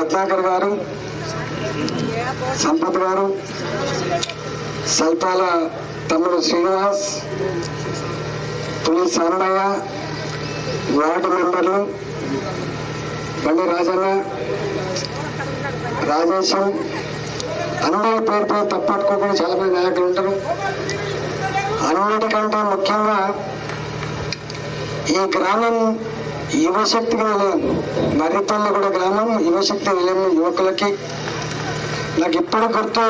రత్నాకర్ గారు సంపత్ గారు సల్పాల తమ్ముడు శ్రీనివాస్ పులిస్ సాంబయ్య వార్డు మెంబర్లు బండి రాజన్న రాజేశం అందరి పేరు పేరు తప్పట్టుకోకుండా చాలా మంది నాయకులు ఉంటారు. అన్నిటికంటే ముఖ్యంగా ఈ గ్రామం యువశక్తి నిలయం కూడా గ్రామం యువశక్తి నిలయం యువకులకి. నాకు ఇప్పుడు గుర్తు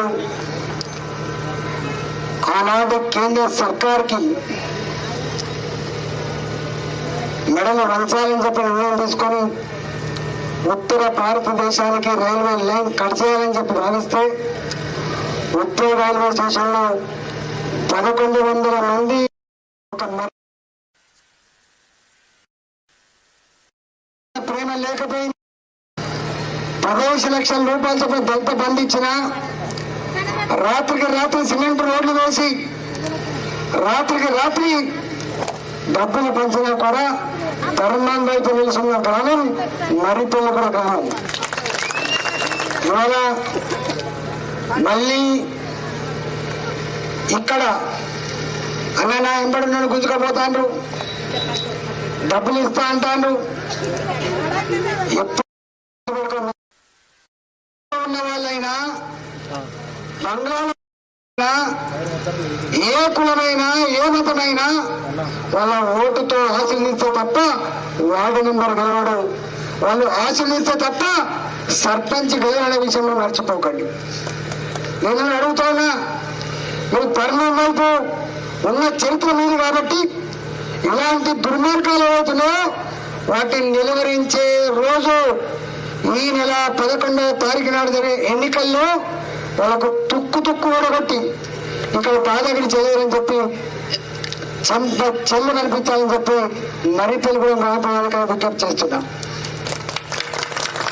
ఆనాడు కేంద్ర సర్కార్కి మెడలు వంచాలని చెప్పి నిర్ణయం తీసుకొని ఉత్తర భారతదేశానికి రైల్వే లైన్ కట్ చేయాలని చెప్పి భావిస్తే ఉత్తర రైల్వే స్టేషన్లో పదకొండు వందల మంది ఒక మ- ప్రేమ లేకపోయింది పదిహేను లక్షల రూపాయలు చొప్పున దళిత బంధు ఇచ్చిన రాత్రికి రాత్రి సిమెంట్ రోడ్లు వేసి రాత్రికి రాత్రి డబ్బులు పంచినా కూడా తరుణం వైపు నిలుసున్న గ్రామం నరిపిల్ల కూడా గ్రామం ఇవాళ మళ్ళీ ఇక్కడ అన్న నా ఎంబడి నన్ను గుంజుకపోతాండ్రు డబ్బులు ఇస్తా అంటాండ్రు. ఉన్న వాళ్ళైనా బంగాళ ఏ కులమైనా ఏ మతమైనా వాళ్ళ ఓటుతో ఆశీర్దిస్తే తప్ప వార్డు నెంబర్ గెలవడు. వాళ్ళు ఆశీర్దిస్తే తప్ప సర్పంచ్ గెలవడే విషయంలో మర్చిపోకండి. నేను అడుగుతున్నా మీరు పరిణామం వైపు ఉన్న చరిత్ర మీరు కాబట్టి ఇలాంటి దుర్మార్గాలు అవుతున్నాయో వాటిని నిలువరించే రోజు ఈ నెల పదకొండవ తారీఖు నాడు జరిగే ఎన్నికల్లో వాళ్ళకు తుక్కు తుక్కు ఊడగొట్టి ఇక్కడ పాదగిరి చేయాలని చెప్పి చంప చెల్లు కనిపించాలని చెప్పి మరి తెలుగు రాబోయాలని విజ్ఞప్తి చేస్తున్నాం.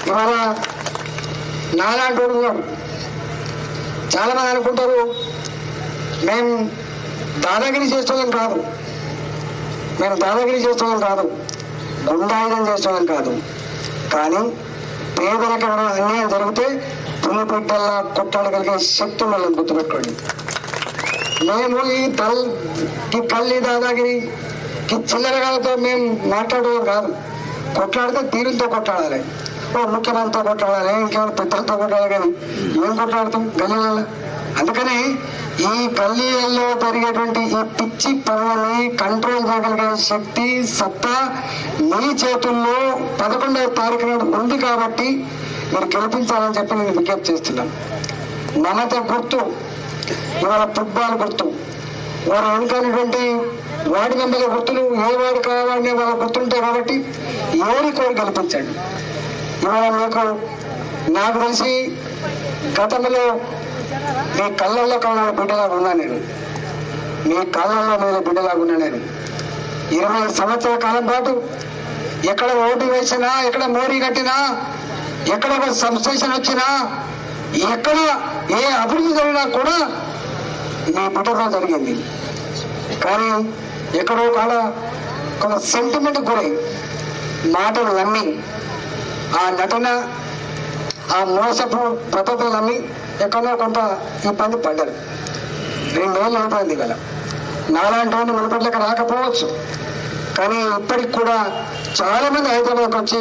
ఇవాళ నాలాంటి ఉన్నాం చాలామంది చాలా మంది అనుకుంటారు మేము దాదాగిరి చేస్తామని కాదు. మేము దాదాగిరి చేస్తామని కాదు. గుండాయుధం చేసేవారు కాదు. కానీ పేదలకు అన్యాయం జరిగితే పులి బిడ్డల్లా కొట్టాడగలిగే శక్తి ఉన్నదని గుర్తుపెట్టుకోండి. మేము ఈ తల్ ఈ కల్లి దాదాగిరి చిల్లరగాలతో మేము మాట్లాడడం కాదు. కొట్లాడితే తీరుతో కొట్లాడాలి. ఓ ముఖ్యమంత్రితో కొట్లాడాలి ఇంకేమైనా పెద్దలతో కొట్లాడాలి కానీ మేము కొట్లాడతాం? గల్లీలలో అందుకని ఈ పల్లీలలో జరిగేటువంటి ఈ పిచ్చి పనులని కంట్రోల్ చేయగలిగే శక్తి సత్తా మీ చేతుల్లో పదకొండవ తారీఖు నాడు ఉంది కాబట్టి మీరు గెలిపించాలని చెప్పి నేను విజ్ఞప్తి చేస్తున్నాను. మమత గుర్తు ఇవాళ ఫుట్బాల్ గుర్తు. వారు వెనుకటువంటి వార్డు మెంబర్ల గుర్తులు ఏ వాడు కావాలనే వాళ్ళ గుర్తుంటాయి కాబట్టి ఎవరి కోరి గెలిపించండి. ఇవాళ మీకు నాకు తెలిసి గతంలో మీ కళ్ళల్లో కళ్ళ బిడ్డలాగా ఉన్నా నేను. మీ కళ్ళల్లో మీద బిడ్డలాగా ఉన్నా నేను. ఇరవై సంవత్సరాల కాలం పాటు ఎక్కడ ఓటు వేసినా ఎక్కడ మోరీ కట్టినా ఎక్కడ ఒక సబ్స్టేషన్ వచ్చినా ఎక్కడ ఏ అభివృద్ధి జరిగినా కూడా మీ బిడ్డతో జరిగింది. కానీ ఎక్కడో కాడ కొంత సెంటిమెంట్ గురై మాటలు నమ్మి ఆ నటన ఆ మోసపు పద్ధతులు నమ్మి ఎక్కడో కొంత ఇబ్బంది పడ్డారు. రెండేళ్ళు అయిపోయింది కదా నాలాంటి వాడిని మునుపట్లకి రాకపోవచ్చు. కానీ ఇప్పటికి కూడా చాలామంది హైదరాబాద్కి వచ్చి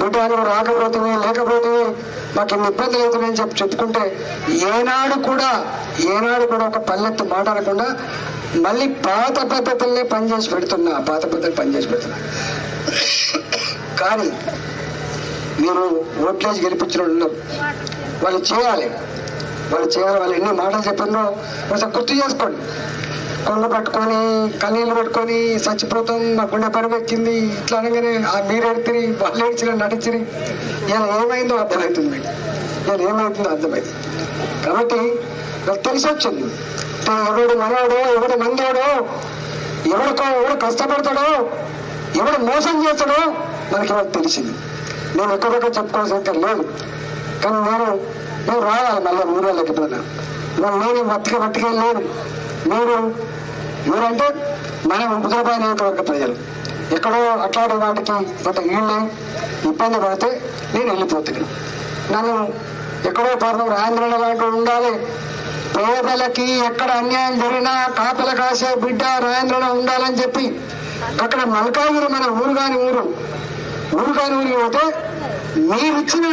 బిడ్డ నువ్వు రాకపోతే లేకపోతే మాకు ఇన్ని ఇబ్బందులు అవుతున్నాయని చెప్పి చెప్పుకుంటే ఏనాడు కూడా ఏనాడు కూడా ఒక పల్లెత్తు మాట్లాడకుండా మళ్ళీ పాత పద్ధతులనే పనిచేసి పెడుతున్నా పాత పద్ధతులు పనిచేసి పెడుతున్నా. కానీ మీరు ఓట్లేసి గెలిపించిన వాళ్ళు చేయాలి. వాళ్ళు చేయాలి వాళ్ళు ఎన్ని మాటలు చెప్పినో ఒకసారి గుర్తు చేసుకోండి. కొండ పట్టుకొని కన్నీళ్ళు పట్టుకొని చచ్చిపోతాం మా గుండె పరువెక్కింది ఇట్లా అనగానే ఆ మీరు ఎడితిరి వాళ్ళు ఏడ్చిన నడిచిరి ఇలా ఏమైందో అర్థమవుతుంది మీకు. నేను ఏమైతుందో అర్థమైంది కాబట్టి నాకు తెలిసి వచ్చింది. ఎవడు మనవాడో ఎవడు మందోడో ఎవడికో ఎవడు కష్టపడతాడో ఎవడు మోసం చేస్తాడో మనకి ఎవరు తెలిసింది. నేను ఎక్కడెక్కడ చెప్పుకోవాల్సిన లేదు. కానీ నేను నువ్వు రావాలి మళ్ళీ ఊరేళ్ళకి పోయినా. నువ్వు నేను బతిక బతికే లేదు మీరు మీరంటే మనం ఉపద్రవమైనటువంటి ప్రజలు. ఎక్కడో అట్లాంటి వాటికి కొంత ఇళ్ళు ఇబ్బంది పడితే నేను వెళ్ళిపోతున్నాను నన్ను ఎక్కడో పాపం రాజేంద్రుల లాంటి ఉండాలి. పేదలకి ఎక్కడ అన్యాయం జరిగినా కాపల కాసే బిడ్డ రాజేంద్రుల ఉండాలని చెప్పి అక్కడ మల్కాగిరి మన ఊరు కాని ఊరు. ఊరు కాని ఊరికి పోతే మీరిచ్చిన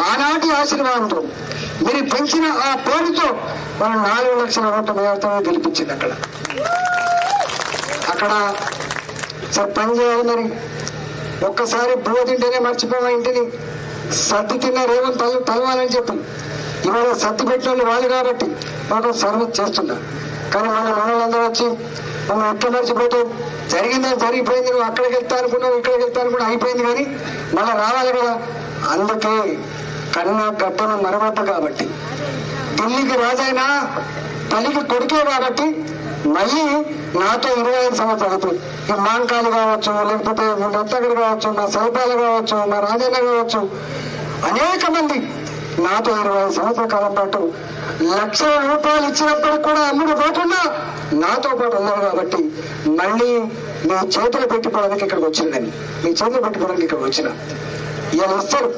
ఆనాటి ఆశీర్వాదంతో మీరు పెంచిన ఆ పేరుతో మనం నాలుగు లక్షల ఓట్ల మేరతో గెలిపించింది అక్కడ. అక్కడ సార్ పని చేయాలి మరి. ఒక్కసారి బువ్వ తింటేనే ఇంటిని. సర్ది తిన్న రేవం తల తలవాలని చెప్పి. ఇవాళ సర్ది పెట్టిన వాళ్ళు కాబట్టి మనం సర్వీస్ చేస్తున్నా. కానీ మన మనలందరూ వచ్చి మనం ఎట్లా మర్చిపోతే జరిగిందని జరిగిపోయింది. నువ్వు అక్కడికి వెళ్తా అనుకున్నావు ఇక్కడికి వెళ్తా అనుకున్నా అయిపోయింది కానీ మళ్ళీ రావాలి కదా. అందుకే కన్న గడ్డను మరవద్దు కాబట్టి. ఢిల్లీకి రాజైనా తల్లికి కొడుకే కాబట్టి మళ్ళీ నాతో ఇరవై ఐదు సంవత్సరాలు ఈ మాంకాలు కావచ్చు లేకపోతే నత్తగడు కావచ్చు నా సౌపాలు కావచ్చు మా రాజన్న కావచ్చు అనేక మంది నాతో ఇరవై ఐదు సంవత్సరాల కాలం పాటు లక్షల రూపాయలు ఇచ్చినప్పటికి కూడా అమ్ముడు పోకుండా నాతో పాటు ఉన్నారు కాబట్టి మళ్ళీ మీ చేతులు పెట్టుకోవడానికి ఇక్కడికి వచ్చిందని మీ చేతులు పెట్టుకోవడానికి ఇక్కడికి వచ్చిన. ఇలా వస్తారు.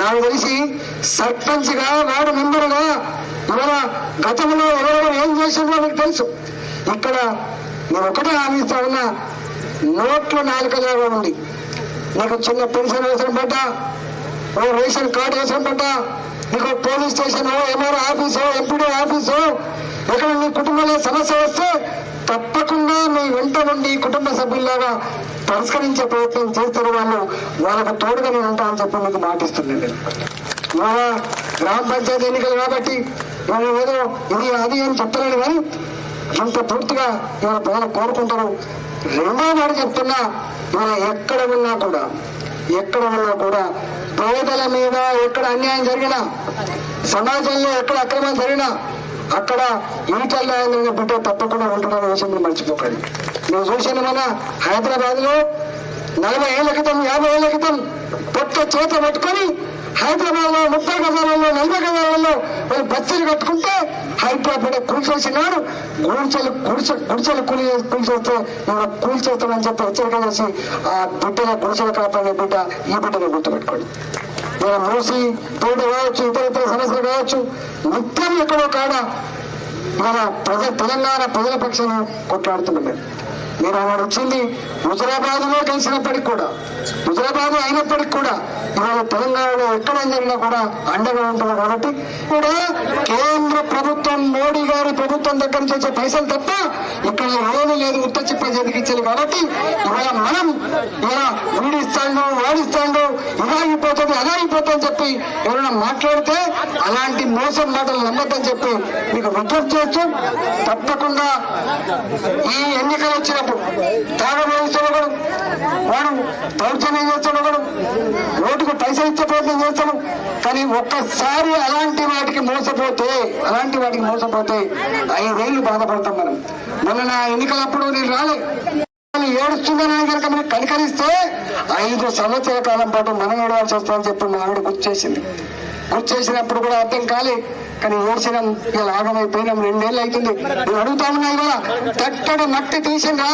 నాకు తెలిసి సర్పంచ్గా వార్డు మెంబరుగా ఇవాళ గతంలో ఎవరెవరు ఏం చేసిందో మీకు తెలుసు. ఇక్కడ నేను ఒకటే ఆలోచిస్తా ఇస్తా ఉన్నా నోట్లు నాలుకలాగా ఉంది. నీకు చిన్న పెన్షన్ అవసరం పడ్డా ఓ రేషన్ కార్డు అవసరం పడ్డా నీకు పోలీస్ స్టేషన్ ఎంఆర్ఓ ఆఫీసో ఎంపీడీ ఆఫీసో ఎక్కడ నీ కుటుంబంలో సమస్య వస్తే తప్పకుండా మీ వెంట నుండి కుటుంబ సభ్యుల్లాగా పరిష్కరించే ప్రయత్నం చేస్తున్న వాళ్ళు వాళ్ళకు తోడుగా నేను ఉంటానని చెప్పి మీకు మాటిస్తున్నాను నేను. ఇవాళ గ్రామ పంచాయతీ ఎన్నికలు కాబట్టి వాళ్ళు ఏదో ఇది అది అని చెప్తున్నాడు కానీ ఇంత పూర్తిగా ఇవాళ ప్రజలు కోరుకుంటారు. రెండో మాట చెప్తున్నా ఇవాళ ఎక్కడ ఉన్నా కూడా ఎక్కడ ఉన్నా కూడా పేదల మీద ఎక్కడ అన్యాయం జరిగినా సమాజంలో ఎక్కడ అక్రమం జరిగినా అక్కడ ఈటల్లో ఆయన తప్పకుండా ఉంటున్న విషయం మర్చిపోకండి. నేను చూశాను మన హైదరాబాద్లో నలభై ఏళ్ళ క్రితం యాభై ఏళ్ళ క్రితం పొట్ట చేత పట్టుకొని హైదరాబాద్లో ముప్పై గజాలలో నలభై గజాలలో వాళ్ళు బస్సులు కట్టుకుంటే హైదరాబాద్ కూల్చేసినాడు. గుడిచెలు గుడిచె గుడిచెలు కూలి కూల్చొస్తే నేను కూల్చేస్తానని చెప్పి హెచ్చరిక చేసి ఆ బిడ్డల గుడిచెలు కాపాడే బిడ్డ ఈ బిడ్డను గుర్తుపెట్టుకోండి. నేను మూసి తోట కావచ్చు ఇతర ఇతర సమస్యలు కావచ్చు నిత్యం ఎక్కడో కాడ మన ప్రజ తెలంగాణ ప్రజల పక్షాన కొట్లాడుతున్నాం మేము మీరు అక్కడ వచ్చింది హుజరాబాద్లో కలిసినప్పటికి కూడా హుజరాబాద్ అయినప్పటికి కూడా ఇవాళ తెలంగాణలో ఎక్కడ జరిగినా కూడా అండగా ఉంటుంది కాబట్టి కూడా కేంద్ర ప్రభుత్వం మోడీ గారి ప్రభుత్వం దగ్గర నుంచి వచ్చే పైసలు తప్ప ఇక్కడ ఏమీ లేదు ఉత్త చిప్ప చేతికిచ్చారు కాబట్టి ఇవాళ మనం ఇలా వీడిస్తాడు వాడిస్తాడు ఇలా అయిపోతుంది అలా అయిపోతుంది చెప్పి ఎవరైనా మాట్లాడితే అలాంటి మోసం మాటలు నమ్మద్దని చెప్పి మీకు విజ్ఞప్తి చేస్తూ తప్పకుండా ఈ ఎన్నికలు వచ్చినప్పుడు తాగబోయిస్తున్నాడు వాడు దౌర్జన్యం చేస్తున్నాడు ఓటుకు పైసలు ఇచ్చే ప్రయత్నం చేస్తాడు కానీ ఒక్కసారి అలాంటి వాటికి మోసపోతే అలాంటి వాటికి మోసపోతే ఐదేళ్ళు బాధపడతాం మనం. మొన్న నా ఎన్నికలప్పుడు నేను రాలే. వాళ్ళు ఏడుస్తుందని కనుక మనం కనికరిస్తే ఐదు సంవత్సరాల కాలం పాటు మనం ఏడవాల్సి వస్తుందని చెప్పి మా ఆవిడ గుర్తు చేసింది. గుర్తు చేసినప్పుడు కూడా అర్థం కాలే. కానీ ఏడ్చినాం ఇలా ఆగమైపోయినాం రెండేళ్ళు అవుతుంది. నేను అడుగుతా ఉన్నా ఇవాళ మట్టి తీసిందా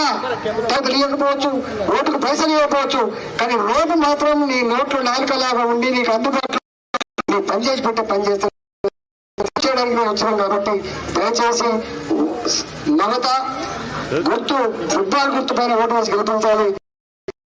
తగ్గు ఇవ్వకపోవచ్చు ఓటుకు పైసలు ఇవ్వకపోవచ్చు. కానీ రోడ్డు మాత్రం నీ నోట్లు నాలుకలాగా ఉండి నీకు అందుబాటులో నీ పని చేసి పెట్టే పని చేస్తే. చేయడానికి వచ్చినాం కాబట్టి దయచేసి మమత గుర్తు ఫుట్బాల్ గుర్తు పైన ఓటు వేసి గెలిపించాలి.